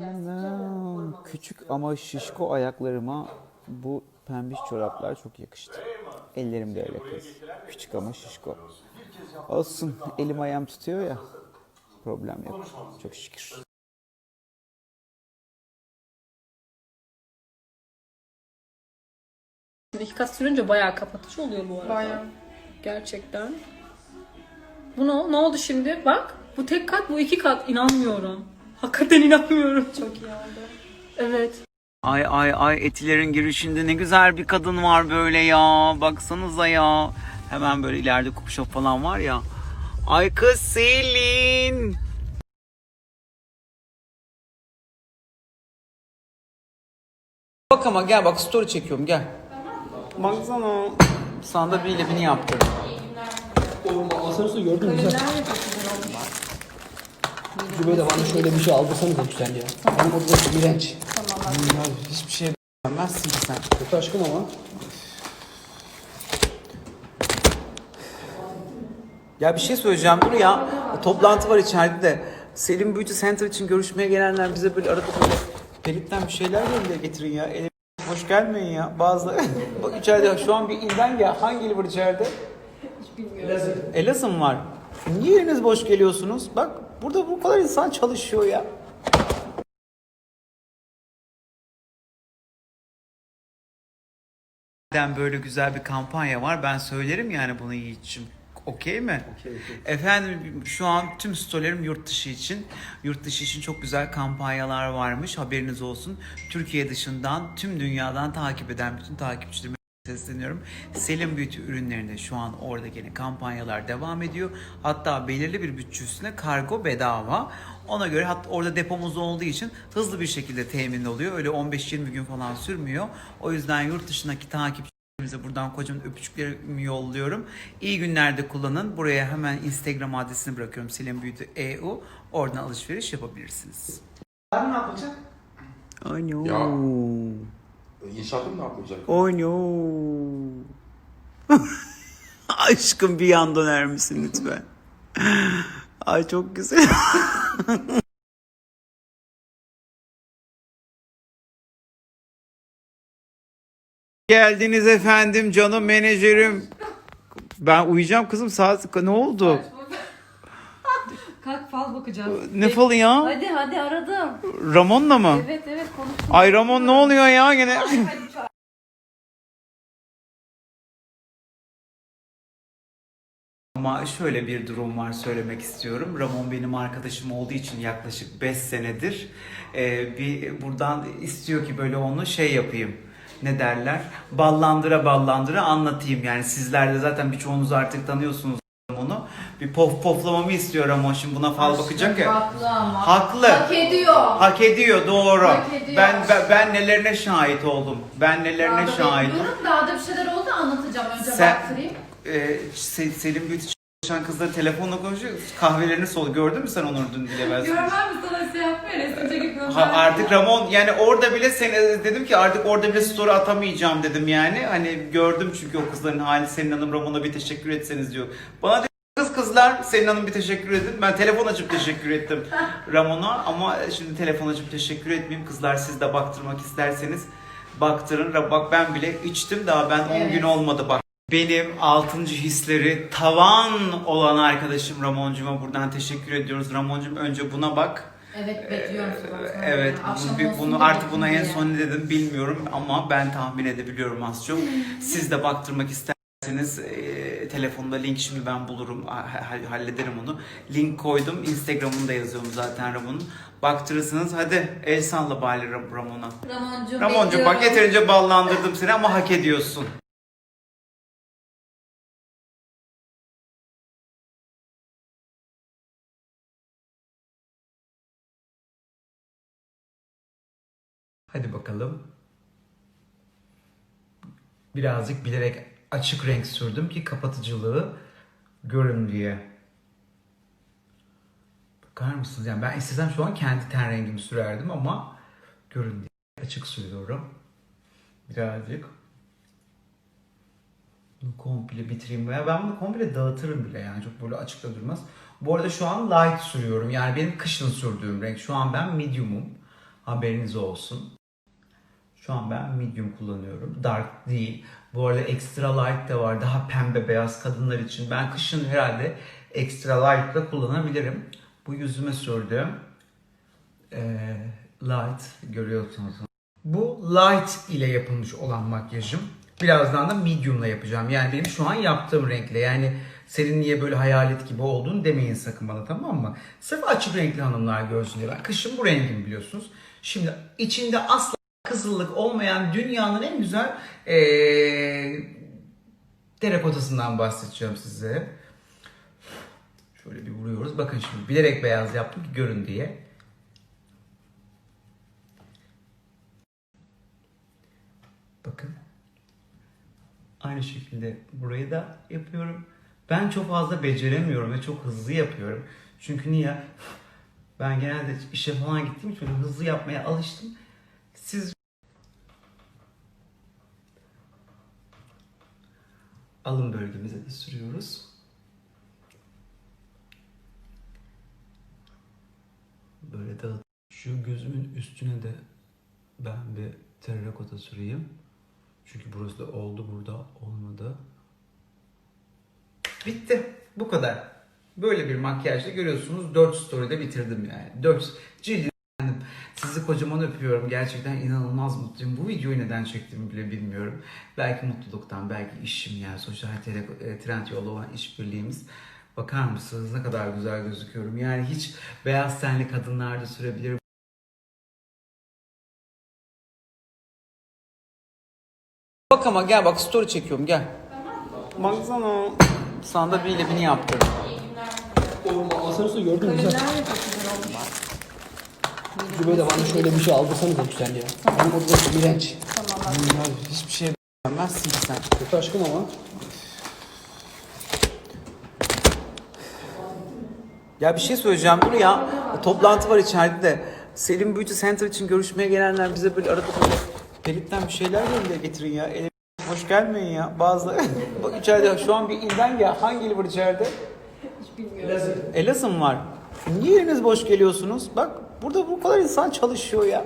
Anam, küçük ama şişko ayaklarıma bu pembiş çoraplar çok yakıştı. Ellerim de öyle kız. Küçük ama şişko. Olsun elim ayağım tutuyor ya. Problem yok. Çok şükür. İki kat sürünce bayağı kapatıcı oluyor bu arada. Bayağı. Gerçekten. Bu ne? Ne oldu şimdi? Bak. Bu tek kat, bu iki kat. İnanmıyorum. Hakikaten inanmıyorum. Çok iyi oldu. Evet. Ay ay ay etilerin girişinde ne güzel bir kadın var böyle ya. Baksanıza ya. Hemen böyle ileride shop falan var ya. Ay kız Selin. Bak ama gel bak story çekiyorum gel. Baksana. Sana da bir lebini yaptırdım. Asansör gördün mü? Güzel. Zübeyde de bana şöyle bir şey aldırsanız da güzel ya. Benim odada iğrenç. Ya hiçbir şey beğenmezsin ki sen. Kötü aşkım ama. Ya bir şey söyleyeceğim dur ya. Toplantı var içeride de. Selim Beauty Center için görüşmeye gelenler bize böyle arada böyle Pelit'ten bir şeyler de getirin ya. Ele hoş gelmeyin ya. Bazı bak içeride şu an bir ilden ya. Hangi il var içeride? Hiç bilmiyorum. Elazığ mı var? Niye eliniz boş geliyorsunuz? Bak burada bu kadar insan çalışıyor ya. Neden böyle güzel bir kampanya var ben söylerim yani bunu Yiğit'ciğim. Okey mi? Efendim şu an tüm storylerim yurt dışı için. Yurt dışı için çok güzel kampanyalar varmış. Haberiniz olsun. Türkiye dışından tüm dünyadan takip eden bütün takipçilerime sesleniyorum. Selim Beauty ürünlerinde şu an orada gene kampanyalar devam ediyor. Hatta belirli bir bütçe üstüne kargo bedava. Ona göre hatta orada depomuz olduğu için hızlı bir şekilde temin oluyor. Öyle 15-20 gün falan sürmüyor. O yüzden yurt dışındaki takipçilerimize buradan kocaman öpücüklerimi yolluyorum. İyi günlerde kullanın. Buraya hemen Instagram adresini bırakıyorum. Selim Beauty EU. Oradan alışveriş yapabilirsiniz. Yarın ne yapılacak? I know. Ya. İnşaatım ne yapılacak? I know. Aşkım bir yan döner misin lütfen? Ay çok güzel. Geldiniz efendim canım menajerim. Ben uyuyacağım kızım saat ne oldu? Kalk fal bakacağız. Ne falı ya? Hadi hadi aradım. Ramon'la mı? Evet evet konuştum. Ay Ramon ne oluyor ya gene? Ama şöyle bir durum var söylemek istiyorum. Ramon benim arkadaşım olduğu için yaklaşık 5 senedir e, bir buradan istiyor ki böyle onu şey yapayım. Ne derler? Ballandıra ballandıra anlatayım. Yani sizler de zaten birçoğunuz artık tanıyorsunuz. Bir pof poflamamı istiyor Ramon şimdi buna fal bakacak ya. Haklı ama. Haklı. Hak ediyor. Hak ediyor doğru. Hak ediyor. Ben, ben ben nelerine şahit oldum. Ben nelerine Daha da şahit. bekliyorum. Daha da bir şeyler oldu anlatacağım. Önce Sen- baktırayım. Se- Selim Beauty çalışan kızlar telefonla konuşuyor. Kahvelerini sol. Gördün mü sen onu dün bile ben? Görmem mi sana şey yapmıyor resim çekip Ha, artık Ramon yani orada bile seni dedim ki artık orada bile story atamayacağım dedim yani. Hani gördüm çünkü o kızların hali Selin Hanım Ramon'a bir teşekkür etseniz diyor. Bana kızlar Selin Hanım bir teşekkür edin. Ben telefon açıp teşekkür ettim Ramon'a ama şimdi telefon açıp teşekkür etmeyeyim. Kızlar siz de baktırmak isterseniz baktırın. Bak ben bile içtim daha ben 10 Evet. gün olmadı bak. Benim altıncı hisleri tavan olan arkadaşım Ramon'cuma buradan teşekkür ediyoruz. Ramon'cum önce buna bak. Evet bekliyorum. Ee, Evet, bunu, bunu artık buna en son ne dedim bilmiyorum ama ben tahmin edebiliyorum az çok. Siz de baktırmak isterseniz e, telefonda link şimdi ben bulurum, ha- ha- hallederim onu. Link koydum, Instagram'ını da yazıyorum zaten Ramon'un. Baktırırsınız hadi el salla bari Ram- Ramon'a. Ramoncuğum Ramon'cum bak bekliyorum. yeterince ballandırdım seni ama hak ediyorsun. Hadi bakalım. Birazcık bilerek açık renk sürdüm ki kapatıcılığı görün diye. Bakar mısınız? Yani ben istesem şu an kendi ten rengimi sürerdim ama görün diye açık sürüyorum. Birazcık. Bunu komple bitireyim veya ben bunu komple dağıtırım bile yani çok böyle açıkta durmaz. Bu arada şu an light sürüyorum yani benim kışın sürdüğüm renk. Şu an ben medium'um. Haberiniz olsun. Şu an ben medium kullanıyorum. Dark değil. Bu arada extra light de var. Daha pembe beyaz kadınlar için. Ben kışın herhalde extra light da kullanabilirim. Bu yüzüme sürdüğüm eee, light görüyorsunuz. Bu light ile yapılmış olan makyajım. Birazdan da medium'la yapacağım. Yani benim şu an yaptığım renkle. Yani senin niye böyle hayalet gibi olduğunu demeyin sakın bana tamam mı? Sırf açık renkli hanımlar görsün diye. Ben kışın bu rengim biliyorsunuz. Şimdi içinde asla kızıllık olmayan dünyanın en güzel eee terakotasından bahsedeceğim size. Şöyle bir vuruyoruz. Bakın şimdi bilerek beyaz yaptım ki görün diye. Bakın. Aynı şekilde burayı da yapıyorum. Ben çok fazla beceremiyorum ve çok hızlı yapıyorum. Çünkü niye? Ben genelde işe falan gittiğim için hızlı yapmaya alıştım. Siz alın bölgemize de sürüyoruz. Böyle dağıt. Şu gözümün üstüne de ben bir terrakota süreyim. Çünkü burası da oldu burada olmadı. Bitti. Bu kadar. Böyle bir makyajla görüyorsunuz 4 story'de bitirdim yani. 4 cildi sizi kocaman öpüyorum. Gerçekten inanılmaz mutluyum. Bu videoyu neden çektiğimi bile bilmiyorum. Belki mutluluktan, belki işim yani sosyal tele- e, trend yolu olan işbirliğimiz. Bakar mısınız ne kadar güzel gözüküyorum. Yani hiç beyaz tenli kadınlar da sürebilir. Bak ama gel bak story çekiyorum gel. Baksana. Sana da bir lebini yaptım. Asansörü gördün mü güzel. Zübeyde de bana şöyle bir şey aldırsanız da güzel ya. Benim odada iğrenç. Hiçbir şey beğenmezsin sen. Kötü aşkım ama. Ya bir şey söyleyeceğim dur ya. Toplantı var içeride de. Selim Beauty Center için görüşmeye gelenler bize böyle arada böyle pelitten bir şeyler verin getirin ya. Ele hoş gelmeyin ya. Bazı bak içeride şu an bir ilden ya. Hangi il var içeride? Hiç bilmiyorum. Elazığ mı var? Niye eliniz boş geliyorsunuz? Bak burada bu kadar insan çalışıyor ya.